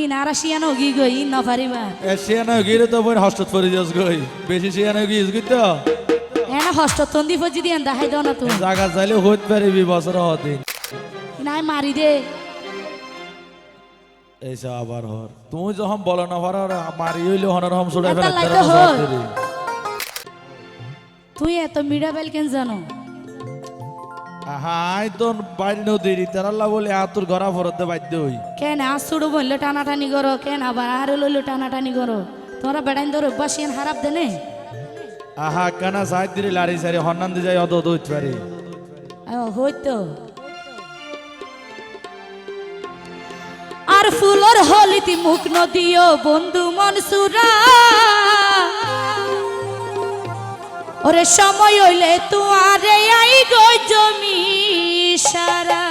ই নারাশিয়ানো গি গই ই নপারিবা এশিয়ানো গিরে তো বই হস্ত পরি যাস গই। বেশি শিয়ানো গিস গই তো। এনা হস্ত তন্দি ফজি দিয়ে দেখাই দাও না তুমি জায়গা চাইলে হইতে পারিবি বছর হদিন নাই মারি দে। এইসব আবার হর। তুমি যখন বলো না হর মারি হইলে হনর হম এটা ফেলে। তুই এত মিডা বেল কেন জানো? আহা আই তো বাইরে নো দেরি তেরাল্লা বলে আতুর ঘরা ফরতে বাধ্য হই। কেন আসুড়ো বলল টানাটানি করো কেন আবার আর লইলো টানাটানি করো? তোমরা বেড়াইন ধরো বাসিয়ান হারাপ দেনে? আহা কানা সাইড দিলে লারি সারি হন্নান দি যাই অত অত হইতে পারি। হইতো। আর ফুলর হলিতি মুখ নদিও বন্ধু মনসুরা। ওরে সময় হইলে তুয়ারে আই গই জমি সারা।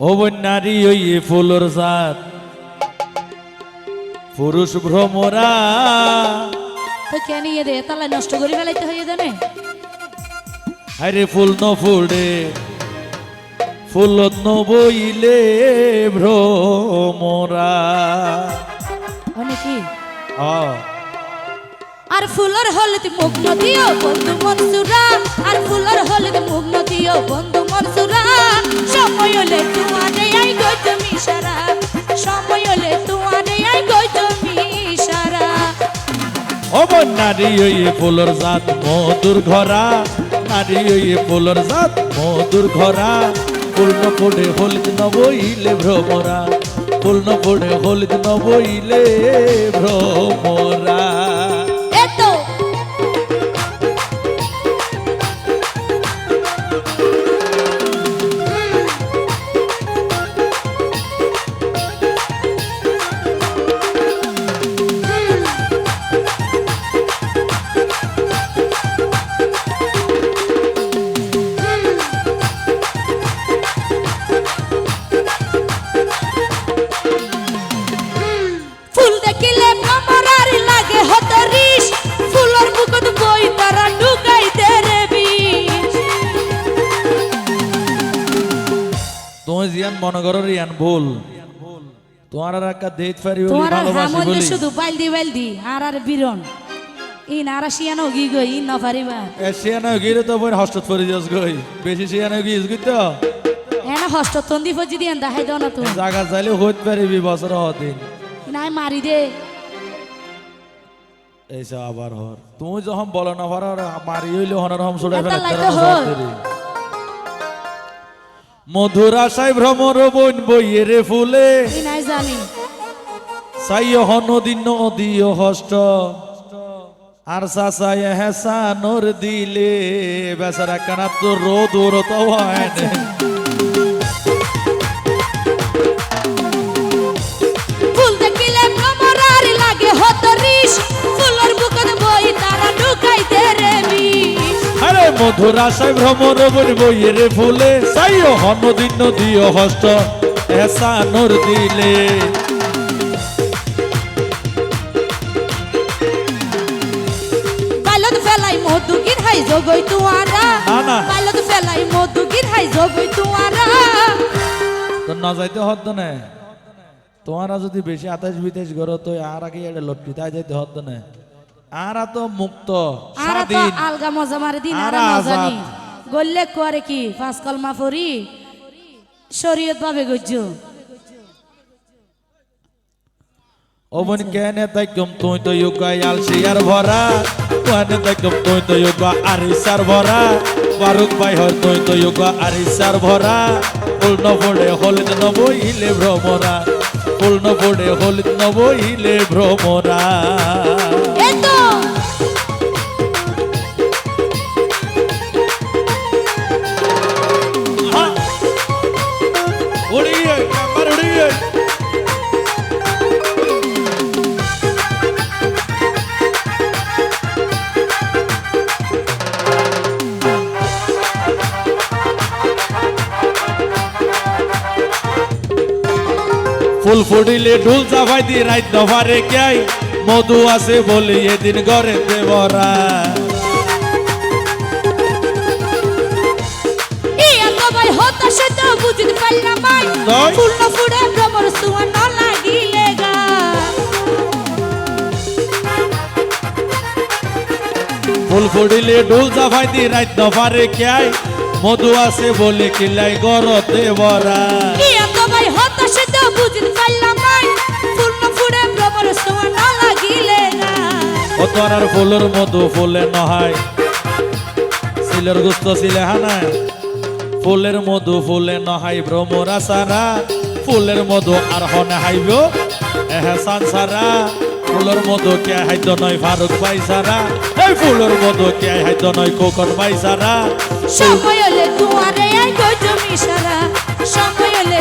ও বন্যারি ওই ফুলর সাত পুরুষ ভ্রমরা। তো কেন ইয়ে দে তাহলে নষ্ট করে ফেলাইতে হইয়ে দেনে আরে ফুল ন ফুলে ফুলত ন বইলে ভ্রমরা। অনেকি অ আর ফুলর হলদি মুখ নদিও বন্ধু মনসুরা আর ফুলর হলদি মুখ নদিও বন্ধু মনসুরা সময় হলে তোমারে আই গো তুমি সারা। সময় হলে তোমারে আই গো তুমি সারা। ও বন্যারি ওই ফুলর জাত মধুর ঘরা। নারী ওই ফুলর জাত মধুর ঘরা। পূর্ণ পড়ে হলিত নবইলে ভ্রমরা। পূর্ণ পড়ে হলিত নবইলে ভ্রমরা। তুমি জিয়ান মনে করো রিয়ান ভুল। তোমার আর একটা দেখ পারি বলি তোমার ভালোবাসি বলি। শুধু বাইলদি বাইলদি আর আর বিরন ই নারাশিয়ানো গি গই ই নপারিবা এশিয়ানো গিরে তো বই হস্ত পরি যাস গই। বেশি শিয়ানো গিস গই তো। এনা হস্ত তন্দি ফজি দিয়ে দেখাই দাও না তুমি জায়গা চাইলে হইতে পারিবি বছর হদিন। নাই মারি দে। এইসব আবার হর। তুমি যখন বলো না হর মারি হইলে হনর হম ছুড়ে ফেলে মধুর আশায় ভ্রমর বইন বইয়ে রে ফুলে নাই জানি। হষ্ট। আর সাসায় হেসানোর দিলে। বেচারা কানা তো রোদ তো হয় মধুর আশায় ভ্রমর বইন বইয়ে রে ফুলে। সাইয় হন দিন দিও হষ্ট হেসানোর দিলে। ফেলাই মধুগির হাই জগই তুয়ারা। না, না। বাইলত ফেলাই মধুগির হাই জগই তুয়ারা। তো না যাইতে হত না। তোমারা যদি বেশি আতাশ বিতাশ করো তো আর আগে লটকি তাই যাইতে হত না। আর তো মুক্ত আর তো স্বাধীন। আলগা মজা মারি দিন আর মজানি। গল্লে করে কি পাঁচ কলমা পড়ি শরীয়ত ভাবে গজ্জু। ওমন কেনে তাইকম তুই তো ইউকা আলসিয়ার ভরা কেনে তাইকম তুই তো ইউকা আরিসার ভরা বারুক ভাই হয় তুই তো ইউকা আরিসার ভরা। পূর্ণ পড়ে হলিত নবইলে ভ্রমরা পূর্ণ পড়ে হলিত নবইলে ভ্রমরা। ফুল ফুটিলে ঢুল চাপাই দি রাইত নভারে গাই মধু আছে বলি এদিন ঘরে দেবরা হতাশে তো বুঝতে ফুল না ফুড়ে ভ্রমর সুয়া ন গা। ফুল ফুডিলে ডোল জাফাই দি রাত দফারে ক্যাই? মধু আছে বলে কিলাই গরতে বরা। ভাই হতাশে ও তোর আর ফুলের মধু ফুলে নহাই সিলের গুস্ত সিলে হানায় ফুলের মধু ফুলে নহাই ভ্রমরা সারা। ফুলের মধু আর হনে হাইব এহসান সারা ফুলের মধু কে হাইদ নয় ফারুক ভাই সারা এই ফুলের মধু কে হাইদ নয় কোকন ভাই সারা সময় হলে দুয়ারে আই গো জমি সারা। সময় হলে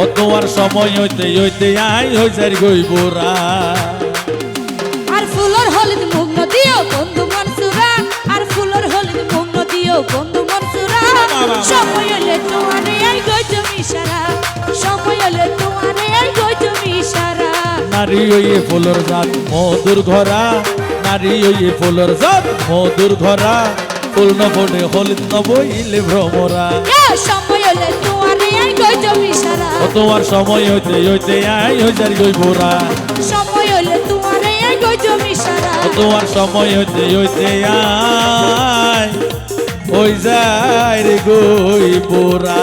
ও তোমার সময় হইতে হইতে আই হই যাই গই বোরা আর ফুলর হলুদ মুখ নদীও বন্ধু মনসুরা আর ফুলর হলুদ মুখ নদীও বন্ধু মনসুরা। সময় হলে দুয়ারে আই গো জমি সারা সময় হলে দুয়ারে আই গো জমি সারা। নারী ওই ফুলর জাত মধুর ঘরা নারী ওই ফুলর জাত মধুর ঘরা ফুল ন ফোটে হলিত ন বইলে ভ্রমরা সময় হলে জমি সারা। ও তোমার সময় হইতে হইতে আই হই যাই গই বোরা সময় হইলে তোমার আই গই জমি সারা। ও তোমার সময় হইতে হইতে আই হই যায় রে গই বোরা